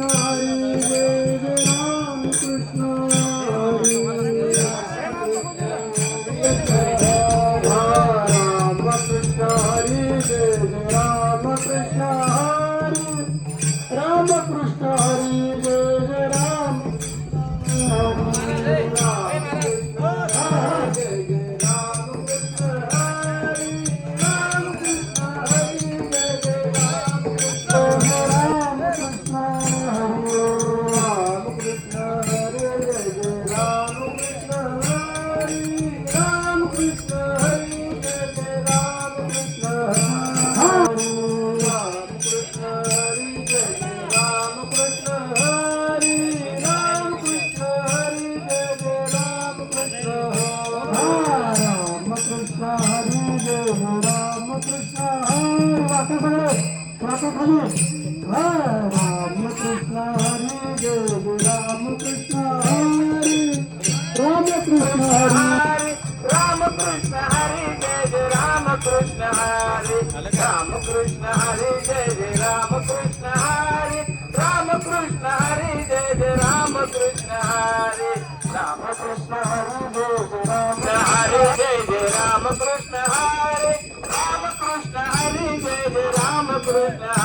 रे राम कृष्ण राम कृष्ण राम कृष्ण राम कृष्ण वाचा सगळे वाचा राम कृष्ण हरी राम कृष्ण हरी राम जय राम कृष्ण हरी राम कृष्ण जय जय राम कृष्ण हरी राम कृष्ण हरी जय जय Ram Krishna for that.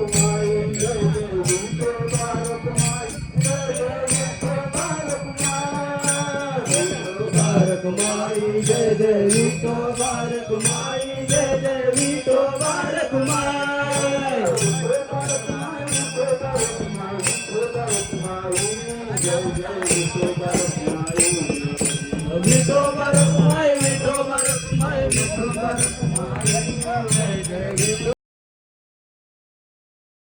Kumari, Jai Devi Kumari, Jai Devi Kumari,